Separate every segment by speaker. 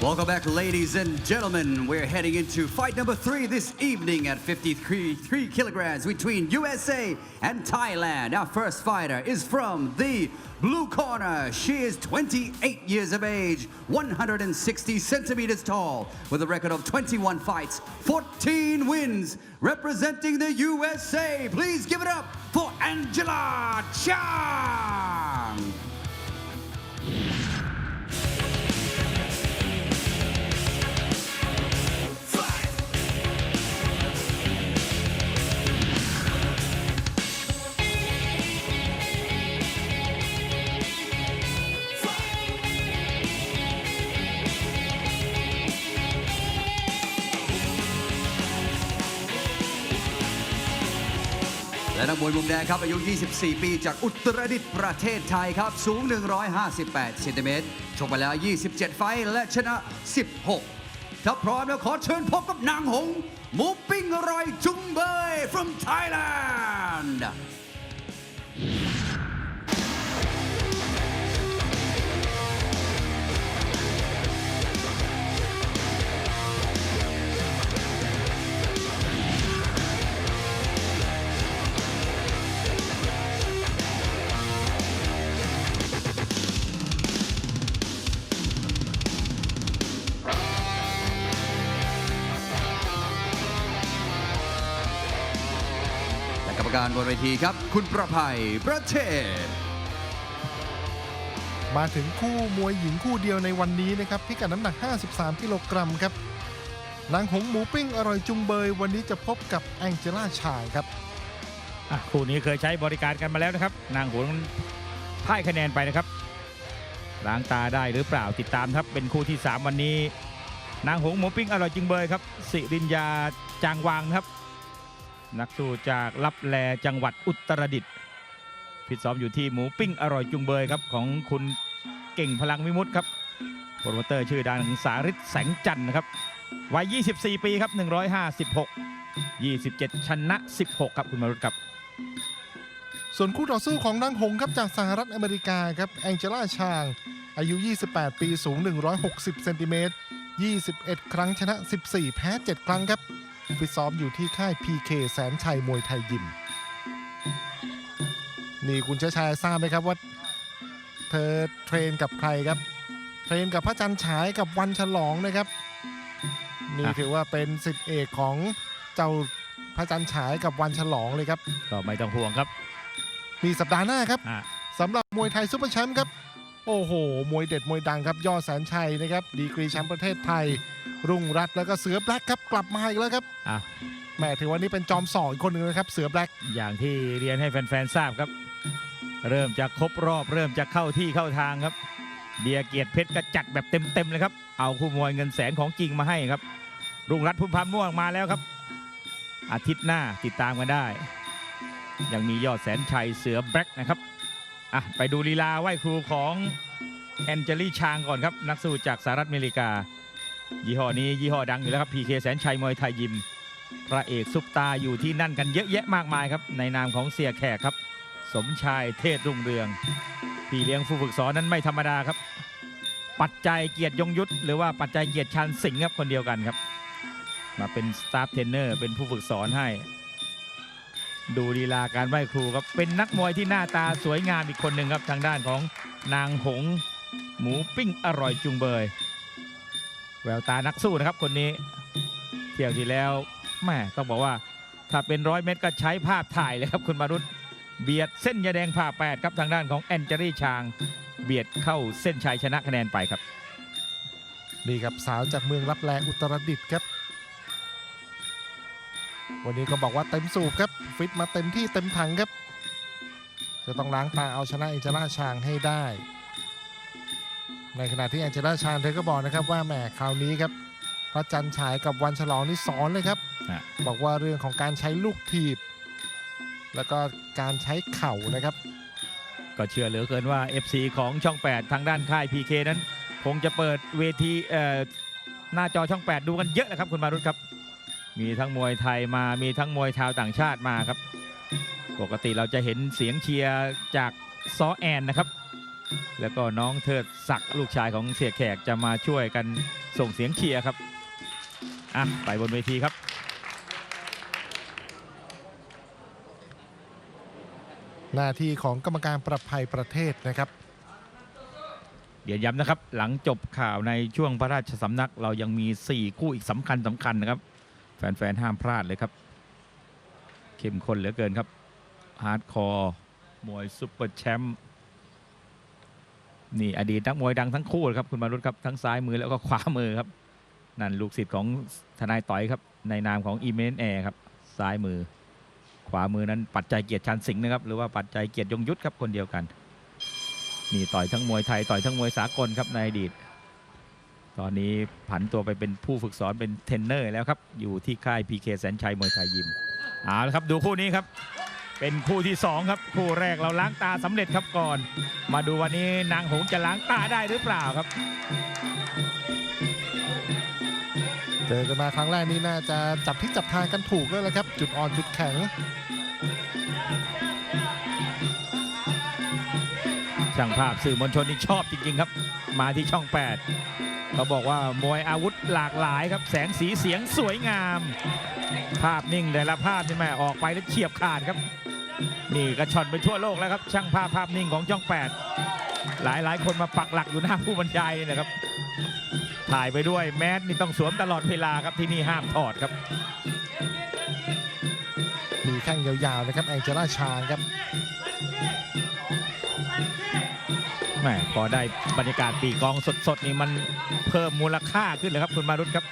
Speaker 1: Welcome back, ladies and gentlemen. We're heading into fight number three this evening at 53 three kilograms between USA and Thailand. Our first fighter is from the blue corner. She is 28 years of age, 160 centimeters tall, with a record of 21 fights, 14 wins, representing the USA. Please give it up for Angela Chang. และนักมวยมุมแดงครับ อายุ 24 ปีจากอุตรดิตถ์ประเทศไทยครับ สูง 158เซนติเมตรชกมาแล้ว 27 ไฟและชนะ 16 ถ้าพร้อมแล้วขอเชิญพบกับนางหง หมูปิ้งอร่อยจุงเบย from Thailand กรรมการบนเวทีครับ คุณประภัยประเทศ
Speaker 2: มาถึงคู่มวยหญิงคู่เดียวในวันนี้นะครับพิกัดน้ำหนัก 53 กิโลกรัมครับนางหงหมูปิ้งอร่อยจุงเบย วันนี้จะพบกับแองเจล่าชายครับ
Speaker 3: อะคู่นี้เคยใช้บริการกันมาแล้วนะครับ นางหวนพ่ายคะแนนไปนะครับล้างตาได้หรือเปล่าติดตามครับเป็นคู่ที่ 3 วันนี้ นางหงหมูปิ้งอร่อยจริงเบยครับสิรินยาจางวางครับ นักสู้จากลับแลจังหวัดอุตรดิตถ์ฟิตซ้อมอยู่ที่หมูปิ้งอร่อยจุงเบยครับของคุณเก่งพลังวิมุตครับโปรโมเตอร์ชื่อดังสาริศแสงจันทร์นะครับวัย 24 ปีครับ 156 27 ชนะ 16 ครับคุณมารุตครับ
Speaker 2: ส่วนคู่ต่อสู้ของนางหงครับจากสหรัฐอเมริกาครับแองเจล่าชาง อายุ 28 ปีสูง 160 เซนติเมตร 21 ครั้งชนะ 14 แพ้ 7 ครั้งครับ ฟิตซ้อมอยู่ที่ค่าย PK แสนชัยมวยไทยยิม นี่คุณเชษชายทราบไหมครับว่า เธอเทรนกับใครครับ เทรนกับพระจันทร์ฉายกับวันฉลองนะครับ นี่
Speaker 3: อะ
Speaker 2: ถือว่าเป็นสิทธิเอกของเจ้าพระจันทร์ฉายกับวันฉลองเลยครับ
Speaker 3: ก็ไม่ต้องห่วงครับ
Speaker 2: มีสัปดาห์หน้าครับ
Speaker 3: อะ
Speaker 2: สำหรับมวยไทยซุปเปอร์แชมป์ครับ โอ้โห มวยเด็ดมวยดังครับยอดแสนชัยนะครับดีกรีแชมป์ประเทศไทย รุ่งรัตน์แล้วก็เสือแบล็กครับกลับมาอีกแล้วครับ
Speaker 3: อะ
Speaker 2: แหมถือว่านี่เป็นจอมสองอีกคนหนึ่งนะครับเสือแบล็ก
Speaker 3: อย่างที่เรียนให้แฟนๆทราบครับ เริ่มจะครบรอบเริ่มจะเข้าที่เข้าทางครับ เบียร์เกียรติเพชรก็จัดแบบเต็มๆเลยครับเอาคู่มวยเงินแสนของจริงมาให้ครับ รุ่งรัตน์พุ่มพันธ์ม่วงมาแล้วครับ อาทิตย์หน้าติดตามกันได้ ยังมียอดแสนชัยเสือแบล็กนะครับอะไปดูลีลาไหว้ครูของแอนเจลี่ชางก่อนครับ นักสู้จากสหรัฐอเมริกา ยี่ห้อนี้ยี่ห้อดังอยู่แล้วครับพีเคแสนชัยมวยไทยยิม พระเอกซุปตาอยู่ที่นั่นกันเยอะแยะมากมายครับ ในนามของเสียแขกครับ สมชายเทศรุ่งเรือง พี่เลี้ยงผู้ฝึกสอนนั้นไม่ธรรมดาครับ ปัจจัยเกียรติยงยุทธหรือว่าปัจจัยเกียรติชันสิงห์ครับคนเดียวกันครับ มาเป็นสตาฟเทรนเนอร์เป็นผู้ฝึกสอนให้ ดูลีลาการไหว้ครูครับเป็นนักมวยที่หน้าตาสวยงามอีกคนหนึ่งครับทางด้านของนางหงหมูปิ้งอร่อยจุงเบย แววตานักสู้นะครับคนนี้เที่ยวที่แล้วแม่ต้องบอกว่าถ้าเป็นร้อยเมตรก็ใช้ภาพถ่ายเลยครับคุณมารุตเบียดเส้นยาแดงผ่าแปดครับทางด้านของแอนเจรี่ชาง เบียดเข้าเส้นชัยชนะคะแนนไปครับ
Speaker 2: นี่ครับสาวจากเมืองรับแลอุตรดิตถ์ครับ วันนี้ก็บอกว่าเต็มสูบครับ ฟิตมาเต็มที่เต็มถังครับ จะต้องล้างตาเอาชนะแองเจล่าชางให้ได้ ในขณะที่แองเจล่าชางเธอก็บอกนะครับว่าแหมคราวนี้ครับพระจันทร์ฉายกับวันฉลองนี่สอนเลยครับ
Speaker 3: ฮะ
Speaker 2: บอกว่าเรื่องของการใช้ลูกถีบ แล้วก็การใช้เข่านะครับ
Speaker 3: ก็เชื่อเหลือเกินว่า FC ของช่อง 8 ทางด้านค่าย PK นั้น คงจะเปิดเวทีเอ่อหน้าจอช่อง 8 ดูกันเยอะนะครับคุณมารุตครับ มีทั้งมวยไทยมามีทั้งมวยชาวต่างชาติมาครับ ปกติเราจะเห็นเสียงเชียร์จากซอแอนนะครับ แล้วก็น้องเทิดศักดิ์ลูกชายของเสียแขกจะมาช่วยกันส่งเสียงเชียร์ครับอะไปบนเวทีครับ
Speaker 2: หน้าที่ของกรรมการประภัยประเทศนะครับ
Speaker 3: เดี๋ยวย้ำนะครับ หลังจบข่าวในช่วงพระราชสำนักเรายังมี 4 คู่อีกสำคัญสำคัญนะครับ แฟนๆ ห้ามพลาดเลยครับ เข้มข้นเหลือเกินครับฮาร์ดคอร์มวยซุปเปอร์แชมป์ นี่อดีตนักมวยดังทั้งคู่เลยครับคุณมารุตครับทั้งซ้ายมือแล้วก็ขวามือครับนั่นลูกศิษย์ของทนายต่อยครับ ในนามของอีเมนแอร์ครับซ้ายมือ ขวามือนั้นปัจจัยเกียรติชันสิงห์นะครับหรือว่าปัจจัยเกียรติยงยุทธครับคนเดียวกันนี่ต่อยทั้งมวยไทยต่อยทั้งมวยสากลครับในอดีต ตอนนี้ผันตัวไปเป็นผู้ฝึกสอนเป็นเทรนเนอร์แล้วครับอยู่ที่ค่าย PK แสนชัยมวยไทยยิมเอาละครับดูคู่นี้ครับ เป็นคู่ที่ 2 ครับ คู่แรกเราล้างตาสำเร็จครับก่อน มาดูวันนี้นางหงส์จะล้างตาได้หรือเปล่าครับ
Speaker 2: เจอกันมาครั้งแรกนี่น่าจะจับที่จับทางกันถูกแล้วละครับ จุดอ่อนจุดแข็ง
Speaker 3: ช่างภาพสื่อมวลชนนี่ชอบจริงๆครับ มาที่ช่อง 8 เขาบอกว่ามวยอาวุธหลากหลายครับ แสงสีเสียงสวยงาม ภาพนิ่งแต่ละภาพนี่แม่ออกไปแล้วเฉียบขาดครับ นี่กระชอนไปทั่วโลกแล้วครับ ช่างภาพภาพนิ่งของช่อง 8 หลายหลายๆคนมาปักหลักอยู่หน้าผู้บรรยายนี่นะครับ ถ่ายไปด้วยแมสนี่ต้องสวมตลอดเวลาครับที่นี่ห้ามถอดครับ
Speaker 2: มีแข้งยาวๆนะครับแองเจล่าชางครับ
Speaker 3: แหม่พอได้บรรยากาศปีกองสดๆนี่มันเพิ่มมูลค่าขึ้นเลยครับคุณมารุตครับ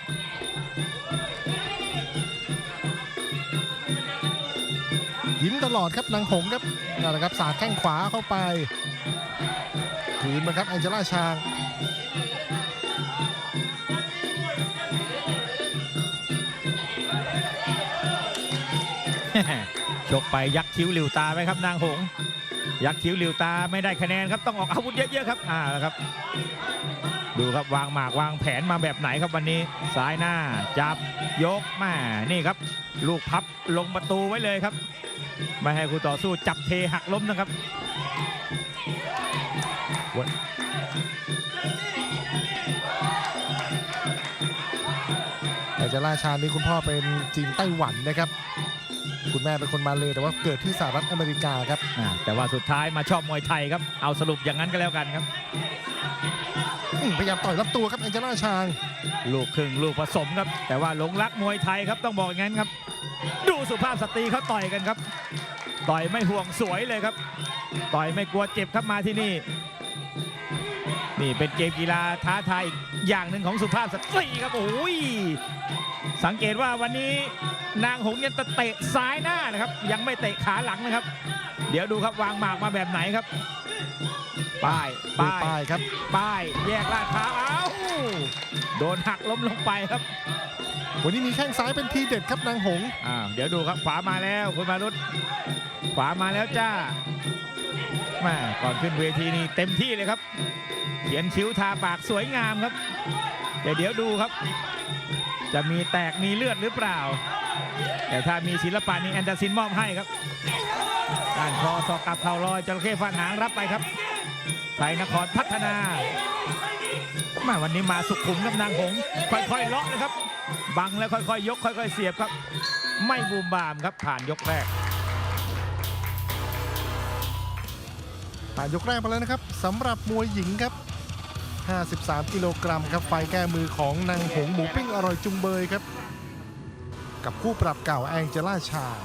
Speaker 2: ยิ้มตลอดครับนางหงครับนั่นแหละครับสาดแข้งขวาเข้าไปคืนมาครับแองเจล่าชาง
Speaker 3: ชกไปยักคิ้วหลิวตาไหมครับนางหง ยักคิ้วหลิวตาไม่ได้คะแนนครับต้องออกอาวุธเยอะๆครับอ่าครับ ดูครับวางหมากวางแผนมาแบบไหนครับวันนี้ซ้ายหน้า จับยกมานี่ครับ ลูกพับลงประตูไว้เลยครับ ไม่ให้คู่ต่อสู้จับเทหักล้มนะครับ
Speaker 2: แองเจล่าชางนี่คุณพ่อเป็นจีนไต้หวันนะครับ คุณแม่เป็นคนมาเลยแต่ว่าเกิดที่สหรัฐอเมริกาครับ
Speaker 3: อ่าแต่ว่าสุดท้ายมาชอบมวยไทยครับ เอาสรุปอย่างนั้นก็แล้วกันครับ
Speaker 2: อืมพยายามต่อยรับตัวครับแองเจล่าชาง
Speaker 3: ลูกครึ่งลูกผสมครับ แต่ว่าหลงรักมวยไทยครับต้องบอกอย่างนั้นครับ ดูสุภาพสตรีเขาต่อยกันครับ ต่อยไม่ห่วงสวยเลยครับ ต่อยไม่กลัวเจ็บครับมาที่นี่ นี่เป็นเกมกีฬาท้าทายอีกอย่างหนึ่งของสุภาพสตรีครับโอ้ยสังเกตว่าวันนี้นางหงส์ยังเตะซ้ายหน้านะครับ ยังไม่เตะขาหลังนะครับ เดี๋ยวดูครับวางหมากมาแบบไหนครับ ป้าย
Speaker 2: ดู
Speaker 3: ป้าย
Speaker 2: ป้ายครับ
Speaker 3: ป้ายแยกลาดพร้าวเอ้าโดนหักล้มลงไปครับ
Speaker 2: วันนี้มีแข้งซ้ายเป็นทีเด็ดครับนางหงส์
Speaker 3: อ้าวเดี๋ยวดูครับขวามาแล้วคุณมารุต ขวามาแล้วจ้าแมาก่อนขึ้นเวทีนี่เต็มที่เลยครับ เขียนคิ้วทาปากสวยงามครับ แต่เดี๋ยวดูครับ จะมีแตกมีเลือดหรือเปล่า แต่ถ้ามีศิลปะนี่แอนดอร์ซินมอบให้ครับด้านคอสอกกลับเข่าลอยจระเข้ฟันหางรับไปครับไทยนครพัฒนามาวันนี้มาสุขุมกับนางหง ค่อยๆเลาะนะครับ บังแล้วค่อยๆยก ค่อย ๆ เสียบครับ ไม่บูมบามครับผ่านยกแรก
Speaker 2: ผ่านยกแรกไปแล้วนะครับสำหรับมวยหญิงครับ 53 กิโลกรัมครับไฟแก้มือของนางหงส์หมูปิ้งอร่อยจุงเบยครับ กับคู่ปรับเก่าแองเจล่าชาง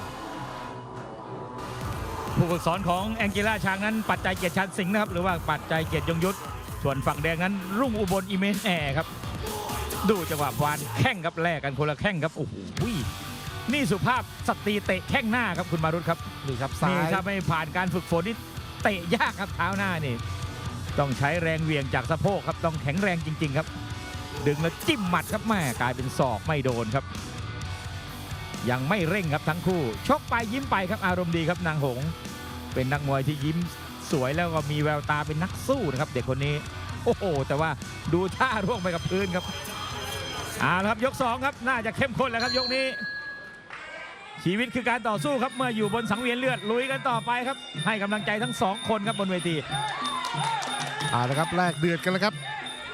Speaker 3: ผู้ฝึกสอนของแองเจล่าช้างนั้นปัจจัยเกียรติชันสิงห์นะครับหรือว่าปัจจัยเกียรติยงยุทธส่วนฝั่งแดงนั้นรุ่งอุบลอิเมนแอร์ครับ ดูจังหวะวานแข้งครับแลกกันคนละแข้งครับโอ้โหนี่สุภาพสตรีเตะแข้งหน้าครับคุณมารุตครับ
Speaker 2: นี่ครับซ้า
Speaker 3: นี่
Speaker 2: ย
Speaker 3: ถ้าไม่ผ่านการฝึกฝนนี่ เตะยากครับเท้าหน้านี่ต้องใช้แรงเวียงจากสะโพกครับต้องแข็งแรงจริง ๆ ครับ ดึงแล้วจิ้มหมัดครับแม่กลายเป็นศอกไม่โดนครับ ยังไม่เร่งครับทั้งคู่ ชกไปยิ้มไปครับอารมณ์ดีครับนางหง เป็นนักมวยที่ยิ้มสวยแล้วก็มีแววตาเป็นนักสู้นะครับ เด็กคนนี้โอ้โหแต่ว่าดูท่าร่วงไปกับพื้นครับเอาละครับยกสองครับน่าจะเข้มข้นแล้วครับยกนี้ ชีวิตคือการต่อสู้ครับเมื่ออยู่บนสังเวียนเลือดลุยกันต่อไปครับ ให้กำลังใจทั้งสองคนครับบนเวที
Speaker 2: เอาละครับแลกเดือดกันแล้วครับ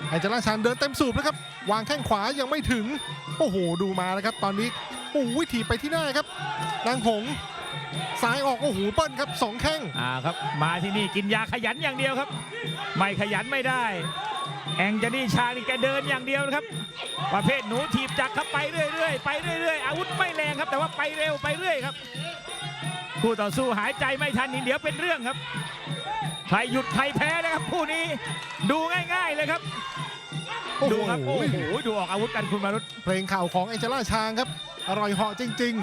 Speaker 2: ไอเจล่าชานเดินเต็มสูบนะครับ วางแข้งขวายังไม่ถึง โอ้โห ดูมาแล้วครับ ตอนนี้โอ้โหถีบไปที่หน้าครับนางหงซ้ายออกโอ้โหเปิ้ลครับสองแข้ง
Speaker 3: อ่าครับ มาที่นี่กินยาขยันอย่างเดียวครับ ไม่ขยันไม่ได้ แองเจนี่ชานี่แกเดินอย่างเดียวนะครับ ประเภทหนูถีบจักรครับไปเรื่อยๆไปเรื่อยๆอาวุธไม่แรงครับ แต่ว่าไปเร็วไปเรื่อยครับ คู่ต่อสู้หายใจไม่ทันนี่เดี๋ยวเป็นเรื่องครับใครหยุดใครแพ้นะครับคู่นี้ดูง่ายๆเลยครับ
Speaker 2: โอ้โห
Speaker 3: ดูครับโอ้โหดูออกอาวุธกันคุณมารุต
Speaker 2: เพลงข่าวของไอเจล่าชางครับ อร่อยเหาะจริง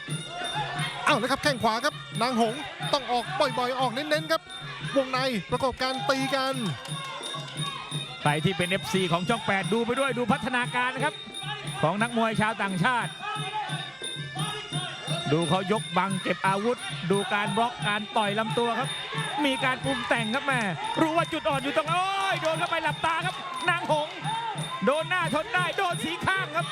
Speaker 2: ๆ เอาแล้วครับแข้งขวาครับ นางหงต้องออกบ่อยๆ ออกเน้นๆครับ วงในประกอบการตีกัน
Speaker 3: ใครที่เป็น FC ของช่อง 8 ดูไปด้วยดูพัฒนาการนะครับ ของนักมวยชาวต่างชาติ ดูเขายกบังเก็บอาวุธ ดูการบล็อกการต่อยลำตัวครับ มีการปรุงแต่งครับแม่รู้ว่าจุดอ่อนอยู่ตรงโอ้ยโดนเข้าไปหลับตาครับ นางหง โดนหน้าทนได้โดนสีข้างครับ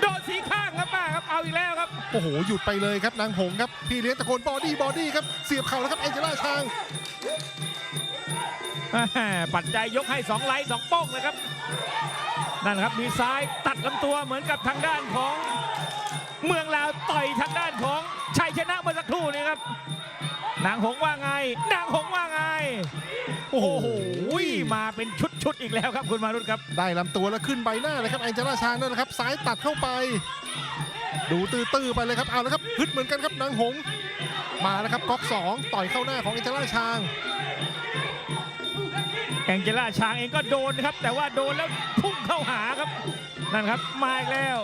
Speaker 3: โดนสีข้างครับแม่ครับเอาอีกแล้วครับ
Speaker 2: โอ้โห หยุดไปเลยครับนางหงครับ พี่เลี้ยงตะโกนบอดี้บอดี้ครับ เสียบเข่าแล้วครับไอเจล่าชาง
Speaker 3: ปัจจัยยกให้2ไลท์2โป้งเลยครับ นั่นครับมีซ้ายตัดลำตัวเหมือนกับทางด้านของ เมืองลาวต่อยทางด้านของชัยชนะเมื่อสักครู่นี้ครับ นางหงว่าไง นางหงว่าไง โอ้โหมาเป็นชุดๆอีกแล้วครับคุณมารุตครับ
Speaker 2: ได้ลำตัวแล้วขึ้นใบหน้าเลยครับไอเจล่าชางนั่นแหละครับ ซ้ายตัดเข้าไป ดูตื้อๆไปเลยครับเอาแล้วครับฮึดเหมือนกันครับนางหง มาแล้วครับก๊อกสองต่อยเข้าหน้าของไอเจล่าชาง
Speaker 3: แองเจล่าช้างเองก็โดนครับ แต่ว่าโดนแล้วพุ่งเข้าหาครับ นั่นครับ มาอีกแล้ว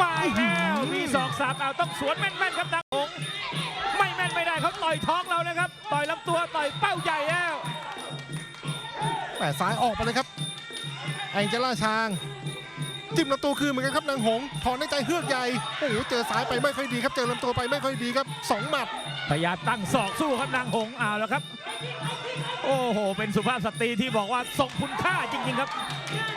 Speaker 3: มาอีกแล้วมีศอกสามเอาต้องสวนแม่นๆครับนางหงไม่แม่นไม่ได้เขาต่อยท้องเรานะครับ ต่อยลำตัวต่อยเป้าใหญ่แล้ว
Speaker 2: แต่ซ้ายออกไปเลยครับ แองเจล่าชางจิ้มลำตัวคืนเหมือนกันครับนางหงถอนในใจเฮือกใหญ่โอ้โหเจอซ้ายไปไม่ค่อยดีครับ เจอลำตัวไปไม่ค่อยดีครับสองหมัด
Speaker 3: พยายามตั้งศอกสู้ครับนางหงเอาแล้วครับ โอ้โห เป็นสุภาพสตรีที่บอกว่าทรงคุณค่าจริงๆครับ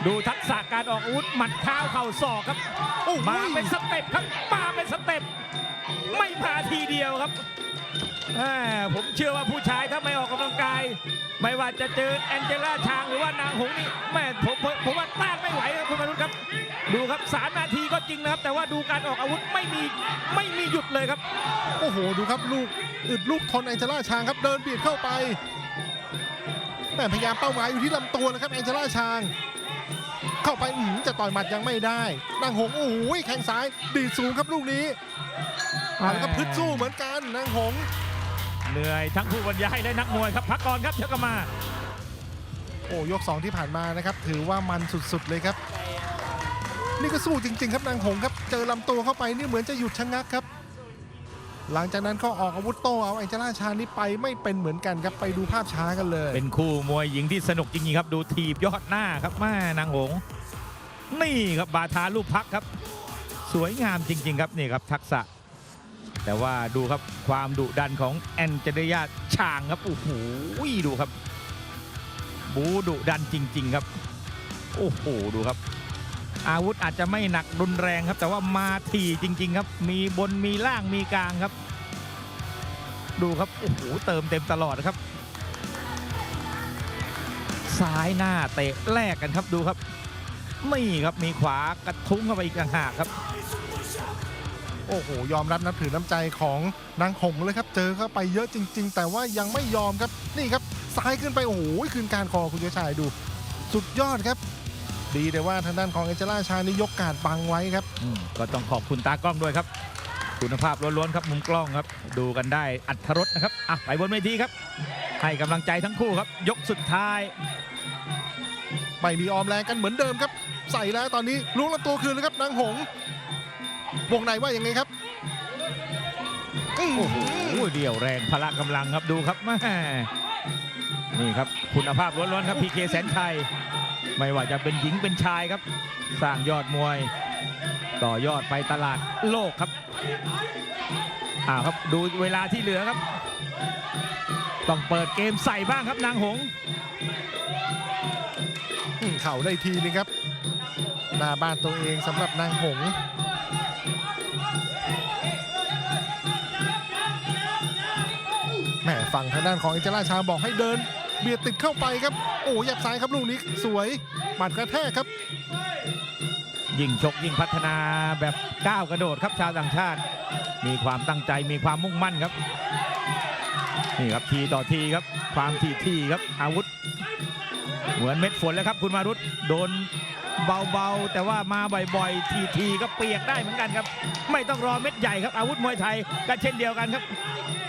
Speaker 3: ดูทักษะการออกอาวุธหมัดเท้าเข่าศอกครับ
Speaker 2: โอ้โห
Speaker 3: มาเป็นสเต็ปครับมาเป็นสเต็ปไม่มาทีเดียวครับแหม่ผมเชื่อว่าผู้ชายถ้าไม่ออกกำลังกาย ไม่ว่าจะเจอแองเจล่าชางหรือว่านางหงนี่แม่ผมผมผมว่าต้านไม่ไหวครับคุณมนุษย์ครับ ดูครับสามนาทีก็จริงนะครับ แต่ว่าดูการออกอาวุธไม่มีไม่มีหยุดเลยครับ
Speaker 2: โอ้โห ดูครับลูกอึดลูกทนแองเจล่าชางครับเดินเบียดเข้าไป แม่พยายามเป้าหมายอยู่ที่ลำตัวนะครับแองเจล่าชาง เข้าไปอื้อหือจะต่อยหมัดยังไม่ได้นางหงโอ้โหแข้งซ้ายดีดสูงครับลูกนี้เอาละครับพึดสู้เหมือนกันนางหง
Speaker 3: เหนื่อยทั้งผู้บรรยายและนักมวยครับพักก่อนครับเดี๋ยวกลับมา
Speaker 2: โอ้ยก 2 ที่ผ่านมานะครับถือว่ามันสุดๆเลยครับ นี่ก็สู้จริง ๆ ครับนางหงครับ เจอลำตัวเข้าไปนี่เหมือนจะหยุดชะงักครับ หลังจากนั้นก็ออกอาวุธโต้เอาแองเจล่าชานี่ไปไม่เป็นเหมือนกันครับไปดูภาพช้ากันเลย
Speaker 3: เป็นคู่มวยหญิงที่สนุกจริงๆครับ ดูถีบยอดหน้าครับแม่นางหง นี่ครับบาทาลูกพักครับ สวยงามจริง ๆ ครับนี่ครับทักษะ แต่ว่าดูครับความดุดันของแอนเจเดียชางครับโอ้โหดูครับ บูดุดันจริง ๆ ครับ โอ้โหดูครับ อาวุธอาจจะไม่หนักรุนแรงครับ แต่ว่ามาทีจริง ๆ ครับ มีบนมีล่างมีกลางครับ ดูครับโอ้โหเติมเต็มตลอดครับ ซ้ายหน้าเตะแลกกันครับดูครับนี่ครับมีขวากระทุ้งเข้าไปอีกต่างหากครับ
Speaker 2: โอ้โห ยอมรับนับถือน้ำใจของนางหงเลยครับ เจอเข้าไปเยอะจริง ๆ แต่ว่ายังไม่ยอมครับนี่ครับซ้ายขึ้นไปโอ้โหคืนการคอคุณเฉยชายดู สุดยอดครับ ดีแต่ว่าทางด้านของเอเจล่าชานี่ยกการดบังไว้ครับ
Speaker 3: อืมก็ต้องขอบคุณตากล้องด้วยครับ คุณภาพล้วนๆครับมุมกล้องครับ ดูกันได้อัธรสนะครับอะไปบนเวทีครับ ให้กำลังใจทั้งคู่ครับ ยกสุดท้าย
Speaker 2: ไม่มีออมแรงกันเหมือนเดิมครับ ใส่แล้วตอนนี้ล้วงลำตัวคืนเลยครับนางหง วงในว่ายังไงครับอื้อ
Speaker 3: โอ้โหเดี่ยวแรงพละกำลังครับดูครับแม่นี่ครับคุณภาพล้วนๆครับพีเคแสนชัย ไม่ว่าจะเป็นหญิงเป็นชายครับ สร้างยอดมวย ต่อยอดไปตลาดโลกครับอ่าครับดูเวลาที่เหลือครับ ต้องเปิดเกมใส่บ้างครับนางหง
Speaker 2: เข่าได้ทีนึงครับ หน้าบ้านตัวเองสำหรับนางหงแหมฝั่งทางด้านของอเจลาชาบอกให้เดิน เบียดติดเข้าไปครับ โอ้ยับซ้ายครับลูกนี้สวยหมัดกระแทกครับ
Speaker 3: ยิ่งชกยิ่งพัฒนาแบบก้าวกระโดดครับชาวต่างชาติ มีความตั้งใจมีความมุ่งมั่นครับ นี่ครับทีต่อทีครับ ความทีทีครับ อาวุธ เหมือนเม็ดฝนแล้วครับ คุณมารุตโดนเบาๆ แต่ว่ามาบ่อยๆ ทีทีๆก็เปียกได้เหมือนกันครับ ไม่ต้องรอเม็ดใหญ่ครับอาวุธมวยไทยก็เช่นเดียวกันครับ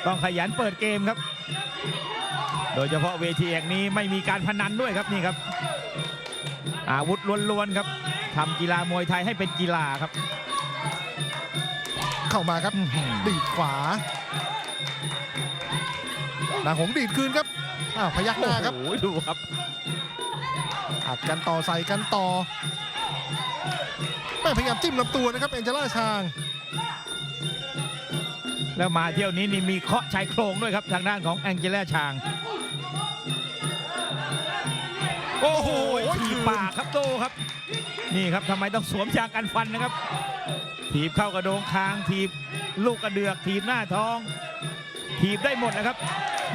Speaker 3: ต้องขยันเปิดเกมครับ โดยเฉพาะเวทีแห่งนี้ไม่มีการพนันด้วยครับนี่ครับ อาวุธล้วนๆครับทำกีฬามวยไทยให้เป็นกีฬาครับ
Speaker 2: เข้ามาครับ
Speaker 3: อื้อหือ
Speaker 2: ดีดขวานางหงดีดคืนครับอ้าวพยักหน้าครับ
Speaker 3: โอ้โหดูครับ
Speaker 2: อัดกันต่อใส่กันต่อแม่พยายามจิ้มลำตัวนะครับเอ็นเจล่าชาง
Speaker 3: แล้วมาเที่ยวนี้นี่มีเคาะชายโครงด้วยครับทางด้านของแองเจล่าชาง โอ้โหถีบปากครับโตครับ นี่ครับทำไมต้องสวมยางกันฟันนะครับ ถีบเข้ากระโดงคาง ถีบลูกกระเดือก ถีบหน้าท้อง ถีบได้หมดนะครับ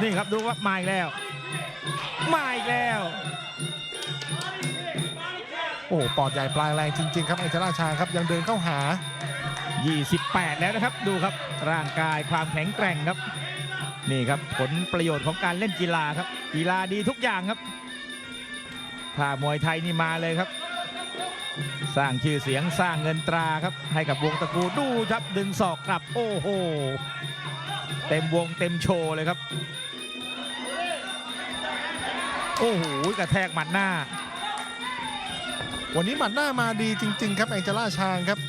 Speaker 3: นี่ครับดูว่ามาอีกแล้ว มาอีกแล้ว
Speaker 2: โอ้โหปอดใหญ่ปลายแรงจริง ๆ ครับเอ็นเจล่าชางครับยังเดินเข้าหา
Speaker 3: 28 แล้วนะครับ ดูครับร่างกายความแข็งแกร่งครับ นี่ครับผลประโยชน์ของการเล่นกีฬาครับ กีฬาดีทุกอย่างครับ ถ้ามวยไทยนี่มาเลยครับ สร้างชื่อเสียงสร้างเงินตราครับ ให้กับวงตระกูลดูครับดึงศอกกลับโอ้โห เต็มวงเต็มโชว์เลยครับ โอ้โหกระแทกหมัดหน้า
Speaker 2: วันนี้หมัดหน้ามาดีจริง ๆ ครับแองเจล่าชางครับ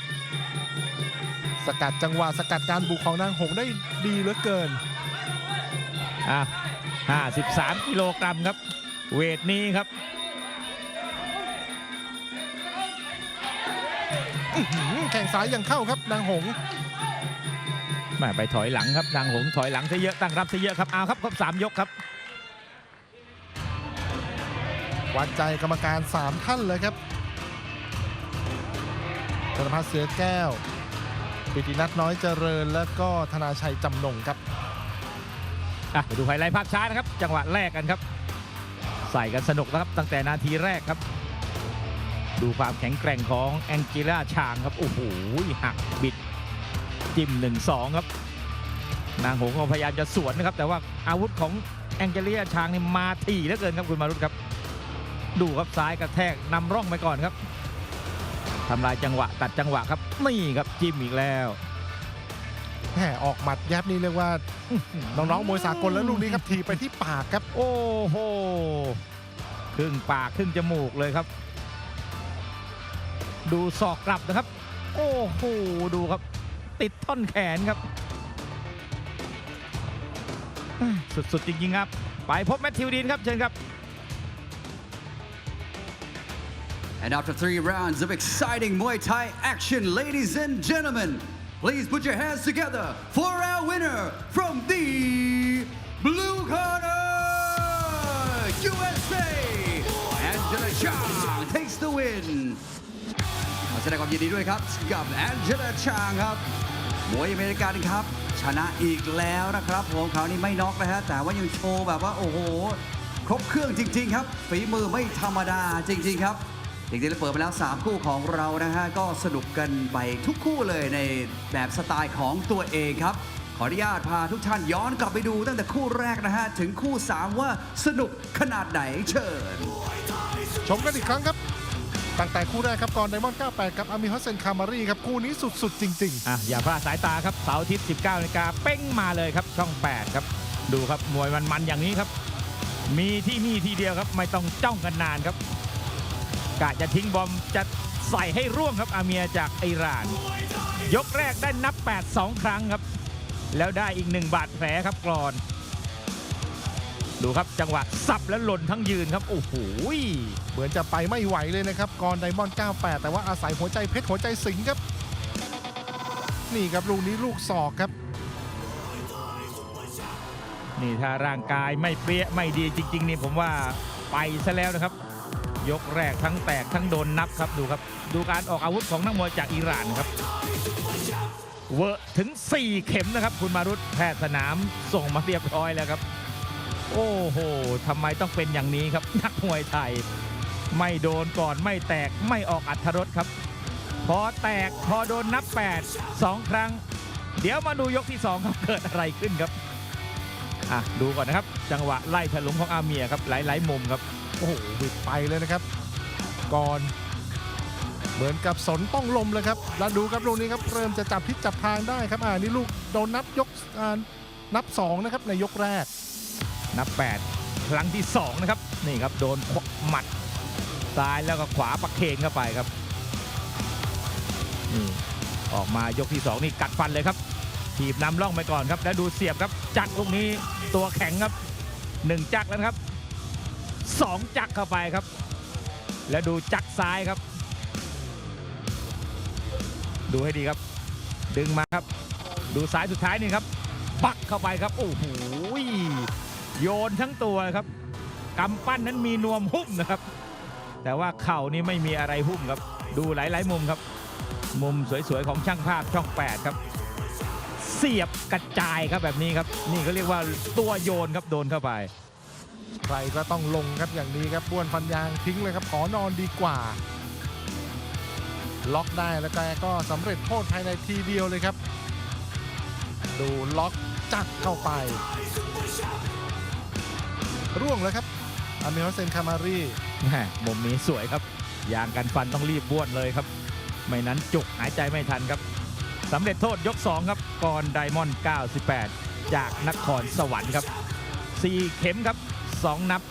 Speaker 2: สกัดจังหวะสกัดการบุกของนางหงได้ดีเหลือเกิน
Speaker 3: อะ53กิโลกรัมครับ เวทนี้ครับ
Speaker 2: แข่งซ้ายยังเข้าครับนางหง
Speaker 3: แม่ไปถอยหลังครับนางหงถอยหลังซะเยอะตั้งรับซะเยอะครับเอาครับครบสามยกครับ
Speaker 2: วัดใจกรรมการ 3 ท่านเลยครับธนพัฒน์เสือแก้ว ปิตินัทน้อยเจริญ แล้วก็ธนาชัยจำนงครับ
Speaker 3: อะไปดูไฮไลท์ภาพช้านะครับ จังหวะแรกกันครับ ใส่กันสนุกนะครับตั้งแต่นาทีแรกครับ ดูความแข็งแกร่งของแองกิล่าชางครับ โอ้โหหักบิดจิ้ม1-2ครับ นางหงก็พยายามจะสวนนะครับ แต่ว่าอาวุธของแองเจลิอาชางนี่มาถี่เหลือเกินครับคุณมารุตครับ ดูครับซ้ายกระแทกนำร่องไปก่อนครับทำลายจังหวะตัดจังหวะครับนี่ครับจิ้มอีกแล้ว
Speaker 2: แหมออกหมัดแยบนี่เรียกว่าน้องๆมวยสากลแล้วลูกนี้ครับทีไปที่ปากครับ
Speaker 3: โอ้โหครึ่งปากครึ่งจมูกเลยครับ ดูศอกกลับนะครับ โอ้โหดูครับ ติดท่อนแขนครับ สุดๆจริงๆครับ ไปพบแมทธิวดีนครับเชิญครับ
Speaker 1: And after three rounds of exciting Muay Thai action, ladies and gentlemen, please put your hands together for our winner from the blue corner, USA, Angela Chang takes the win. แสดงความยินดีด้วยครับ กับแองเจลาชางครับมวยอเมริกันครับ ชนะอีกแล้วนะครับผมคราวนี้ไม่น็อกนะฮะแต่ว่ายังโชว์แบบว่าโอ้โห ครบเครื่องจริง ๆ ครับ ฝีมือไม่ธรรมดาจริง ๆ ครับจริงๆแล้วเปิดไปแล้ว 3 คู่ของเรานะฮะก็สนุกกันไปทุกคู่เลยในแบบสไตล์ของตัวเองครับ ขออนุญาตพาทุกท่านย้อนกลับไปดูตั้งแต่คู่แรกนะฮะ ถึงคู่ 3 ว่าสนุกขนาดไหนเชิญ
Speaker 2: ชมกันอีกครั้งครับ ตั้งแต่คู่แรกครับก่อนไดมอนด์98กับอามิฮอสเซนคามารีครับคู่นี้สุดๆ จริง
Speaker 3: อะอย่าพลาดสายตาครับเสาร์อาทิตย์ 19นาฬิกาเป้งมาเลยครับช่อง 8 ครับ ดูครับมวยมัน ๆ อย่างนี้ครับ มีที่นี่ทีเดียวครับ ไม่ต้องจ้องกันนานครับกะจะทิ้งบอมจะใส่ให้ร่วงครับอาเมียจากอิหร่าน ยกแรกได้นับ 8 2 ครั้งครับ แล้วได้อีกหนึ่งบาดแผลครับกรอน ดูครับจังหวะสับแล้วหล่นทั้งยืนครับโอ้โห
Speaker 2: เหมือนจะไปไม่ไหวเลยนะครับก่อนไดมอนด์98 แต่ว่าอาศัยหัวใจเพชรหัวใจสิงครับ นี่ครับลูกนี้ลูกศอกครับ
Speaker 3: นี่ถ้าร่างกายไม่เปรี้ยไม่ดีจริง ๆ นี่ผมว่าไปซะแล้วนะครับ ยกแรกทั้งแตกทั้งโดนนับครับดูครับ ดูการออกอาวุธของนักมวยจากอิหร่านครับเวอะถึง 4 เข็มนะครับ คุณมารุตแพทย์สนามส่งมาเรียบร้อยแล้วครับ โอ้โหทำไมต้องเป็นอย่างนี้ครับ นักมวยไทย ไม่โดนก่อนไม่แตกไม่ออกอัธรสครับ พอแตกพอโดนนับ 8 2 ครั้ง เดี๋ยวมาดูยกที่2ครับเกิดอะไรขึ้นครับอะดูก่อนนะครับ จังหวะไล่ถลุงของอาเมียครับหลายๆมุมครับ
Speaker 2: โอ้โหบิดไปเลยนะครับ ก่อนเหมือนกับสนต้องลมเลยครับ แล้วดูครับลูกนี้ครับเริ่มจะจับทิศจับทางได้ครับ อ่านี่ลูกโดนนับยกนับ 2 นะครับในยกแรก
Speaker 3: นับ 8 ครั้งที่ 2 นะครับ นี่ครับ โดนหมัดซ้ายแล้วก็ขวาปักเคนเข้าไปครับนี่ออกมายกที่ 2 นี่กัดฟันเลยครับถีบนำร่องไปก่อนครับ แล้วดูเสียบครับ จักรลูกนี้ตัวแข็งครับ1จักแล้วครับ2จักเข้าไปครับ แล้วดูจักซ้ายครับ ดูให้ดีครับ ดึงมาครับ ดูซ้ายสุดท้ายนี่ครับ ปักเข้าไปครับ โอ้โห โยนทั้งตัวครับกำปั้นนั้นมีนวมหุ้มนะครับ แต่ว่าเข่านี่ไม่มีอะไรหุ้มครับ ดูหลาย ๆ มุมครับ มุมสวย ๆ ของช่างภาพช่อง 8 ครับ เสียบกระจายครับแบบนี้ครับ นี่เขาเรียกว่าตัวโยนครับโดนเข้าไป
Speaker 2: ใครก็ต้องลงครับอย่างนี้ครับบ้วนฟันยางทิ้งเลยครับขอนอนดีกว่า ล็อกได้แล้วก็ก็สำเร็จโทษภายในทีเดียวเลยครับ ดูล็อกจักเข้าไป ร่วงแล้วครับอามิฮอสเซนคามารี
Speaker 3: แหม่มุมนี้สวยครับยางกันฟันต้องรีบบ้วนเลยครับ ไม่นั้นจุกหายใจไม่ทันครับสำเร็จโทษยก 2 ครับกรไดมอนด์98 จากนครสวรรค์ครับ 4 เข็มครับ 2 นับ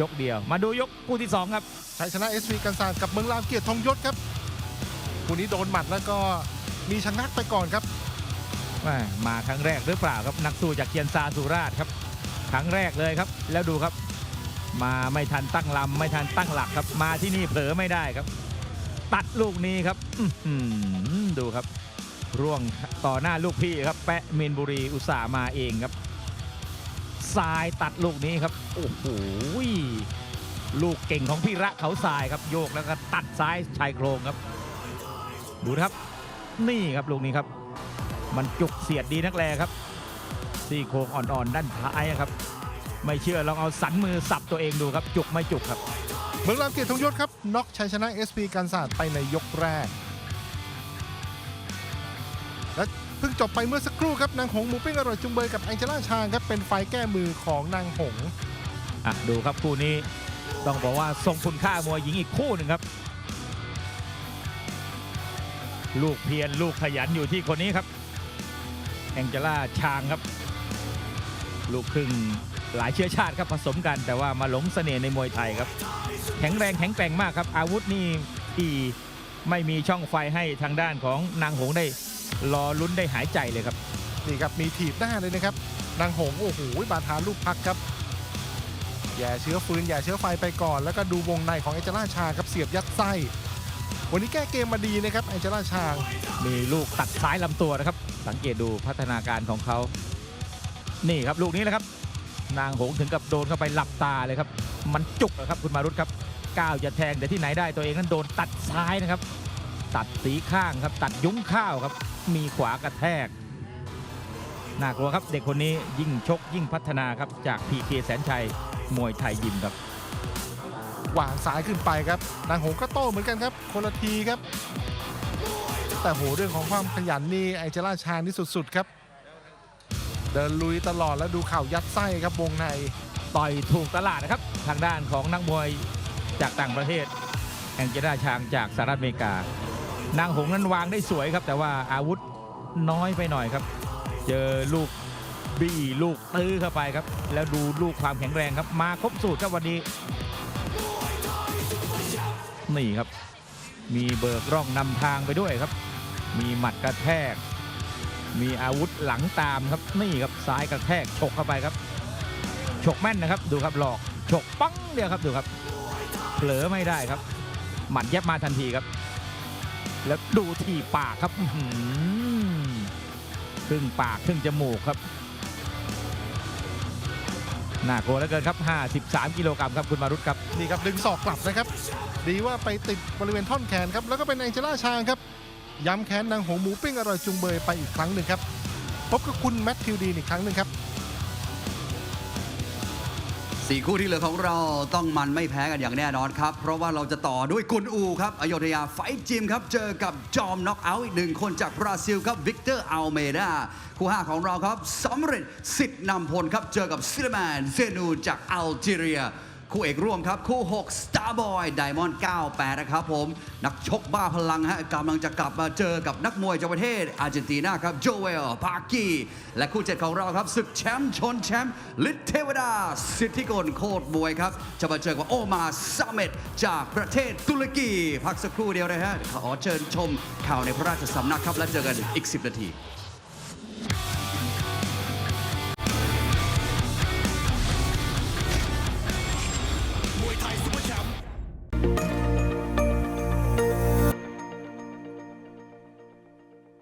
Speaker 3: ยกเดียว มาดูยกคู่ที่ 2 ครับ
Speaker 2: ชัยชนะ SV กันซานกับเมืองลาวเกียรติทองยศครับคู่นี้โดนหมัดแล้วก็มีชะงักไปก่อนครับ
Speaker 3: แม่มาครั้งแรกหรือเปล่าครับนักสู้จากเกียนซาสุราษฎร์ครับ ครั้งแรกเลยครับ แล้วดูครับ มาไม่ทันตั้งลำไม่ทันตั้งหลักครับ มาที่นี่เผลอไม่ได้ครับ ตัดลูกนี้ครับดูครับ ร่วงต่อหน้าลูกพี่ครับ แปะมินบุรีอุตส่าห์มาเองครับซ้ายตัดลูกนี้ครับโอ้โหลูกเก่งของพี่ระเขาทรายครับ โยกแล้วก็ตัดซ้ายชายโครงครับ ดูครับ นี่ครับลูกนี้ครับ มันจุกเสียดดีนักแลครับ ซี่โครงอ่อนๆ ด้านท้ายครับ ไม่เชื่อลองเอาสันมือสับตัวเองดูครับ จุกไม่จุกครับ
Speaker 2: เมืองลาวเกียรติทองยศครับน็อกชัยชนะ SP กันศาสตร์ไปในยกแรก และเพิ่งจบไปเมื่อสักครู่ครับ นางหงหมูปิ้งอร่อยจุงเบยกับแองเจล่าชางครับ เป็นไฟล์แก้มือของนางหง
Speaker 3: อะดูครับคู่นี้ต้องบอกว่าทรงคุณค่ามวยหญิงอีกคู่หนึ่งครับ ลูกเพียรลูกขยันอยู่ที่คนนี้ครับ แองเจล่าชางครับ ลูกครึ่งหลายเชื้อชาติครับผสมกัน แต่ว่ามาหลงเสน่ห์ในมวยไทยครับ แข็งแรงแข็งแกร่งมากครับ อาวุธนี่ที่ไม่มีช่องไฟให้ทางด้านของนางหงได้รอลุ้นได้หายใจเลยครับ
Speaker 2: นี่ครับมีถีบหน้าเลยนะครับ นางหงโอ้โหบาดฐานลูกพักครับแย่เชื้อฟืนแย่เชื้อไฟไปก่อน แล้วก็ดูวงในของแองเจล่าชางครับเสียบยัดไส้วันนี้แก้เกมมาดีนะครับแองเจล่าชาง
Speaker 3: มีลูกตัดซ้ายลำตัวนะครับ สังเกตดูพัฒนาการของเขา นี่ครับลูกนี้แหละครับ นางหงถึงกับโดนเข้าไปหลับตาเลยครับ มันจุกอะครับคุณมารุตครับก้าวจะแทงแต่ที่ไหนได้ตัวเองนั้นโดนตัดซ้ายนะครับ ตัดสีข้างครับ ตัดยุ้งข้าวครับ มีขวากระแทกน่ากลัวครับเด็กคนนี้ยิ่งชกยิ่งพัฒนาครับจากพีเคแสนชัยมวยไทยยิมครับ
Speaker 2: วางสายขึ้นไปครับ นางหงก็โต้เหมือนกันครับ คนละทีครับ แต่โหเรื่องของความขยันนี่ไอเจล่าชางนี่สุดๆครับ เดินลุยตลอดแล้วดูเข่ายัดไส้ครับวงใน
Speaker 3: ต่อยถูกตลาดนะครับ ทางด้านของนักมวยจากต่างประเทศ แองเจล่าชางจากสหรัฐอเมริกา นางหงนั้นวางได้สวยครับ แต่ว่าอาวุธน้อยไปหน่อยครับ เจอลูกบี้ลูกตื้อเข้าไปครับ แล้วดูลูกความแข็งแรงครับ มาครบสูตรครับวันนี้ นี่ครับ มีเบิกร่องนำทางไปด้วยครับ มีหมัดกระแทก มีอาวุธหลังตามครับนี่ครับซ้ายกระแทกฉกเข้าไปครับฉกแม่นนะครับ ดูครับหลอกฉกปังเดียวครับดูครับเผลอไม่ได้ครับ หมัดแยบมาทันทีครับ แล้วดูที่ปากครับครึ่งปากครึ่งจมูกครับน่ากลัวเหลือเกินครับ 53 กิโลกรัมครับคุณมารุตครับ
Speaker 2: นี่ครับ ดึงศอกกลับนะครับ ดีว่าไปติดบริเวณท่อนแขนครับ แล้วก็เป็นแองเจล่าชางครับ ย้ำแขนนางหงหมูปิ้งอร่อยจุงเบยไปอีกครั้งหนึ่งครับ พบกับคุณแมทธิวดีอีกครั้งหนึ่งครับ
Speaker 1: สี่คู่ที่เหลือของเราต้องมันไม่แพ้กันอย่างแน่นอนครับ เพราะว่าเราจะต่อด้วยกุนอูครับอโยธยาไฟจิมครับ เจอกับจอมน็อกเอาท์อีกหนึ่งคนจากบราซิลครับวิกเตอร์อัลเมดาคู่5ของเราครับสำเร็จสิทธิ์นำพลครับ เจอกับซิลแมนเซนูจากอัลจีเรีย คู่เอกร่วมครับ คู่ 6 Starboy Diamond 98 นะครับผม นักชกบ้าพลังฮะกำลังจะกลับมาเจอกับนักมวยจากประเทศอาร์เจนตินาครับโจเอลปากีและคู่ 7 ของเราครับศึกแชมป์ชนแชมป์ลิทเทวดา สิทธิกลโคตรมวยครับ จะมาเจอกับโอมาซาเมตจากประเทศตุรกี พักสักครู่เดียวนะฮะขอเชิญชมข่าวในพระราชสำนักครับแล้วเจอกันอีก 10 นาที